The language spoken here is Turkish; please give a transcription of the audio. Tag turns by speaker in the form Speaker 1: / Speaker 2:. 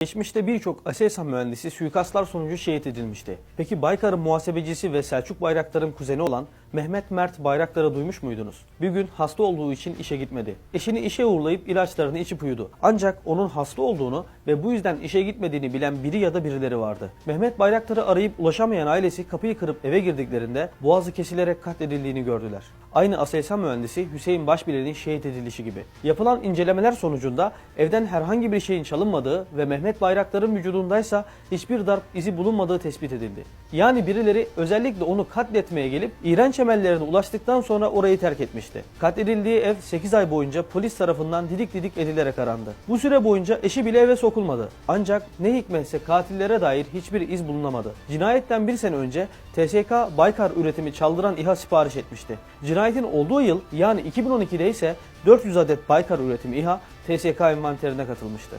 Speaker 1: Geçmişte birçok Aselsan mühendisi suikastlar sonucu şehit edilmişti. Peki Baykar'ın muhasebecisi ve Selçuk Bayraktar'ın kuzeni olan Mehmet Mert Bayraktar'ı duymuş muydunuz? Bir gün hasta olduğu için işe gitmedi. Eşini işe uğurlayıp ilaçlarını içip uyudu. Ancak onun hasta olduğunu ve bu yüzden işe gitmediğini bilen biri ya da birileri vardı. Mehmet Bayraktar'ı arayıp ulaşamayan ailesi kapıyı kırıp eve girdiklerinde boğazı kesilerek katledildiğini gördüler. Aynı Aselsan mühendisi Hüseyin Başbilen'in şehit edilişi gibi. Yapılan incelemeler sonucunda evden herhangi bir şeyin çalınmadığı ve Mehmet Bayraktar'ın vücudundaysa hiçbir darp izi bulunmadığı tespit edildi. Yani birileri özellikle onu katletmeye gelip iğrenç emellerine ulaştıktan sonra orayı terk etmişti. Katledildiği ev 8 ay boyunca polis tarafından didik didik edilerek arandı. Bu süre boyunca eşi bile eve sokulmadı. Ancak ne hikmetse katillere dair hiçbir iz bulunamadı. Cinayetten bir sene önce TSK Baykar üretimi çaldıran İHA sipariş etmişti. Cinayetin olduğu yıl yani 2012'de ise 400 adet Baykar üretimi İHA TSK envanterine katılmıştı.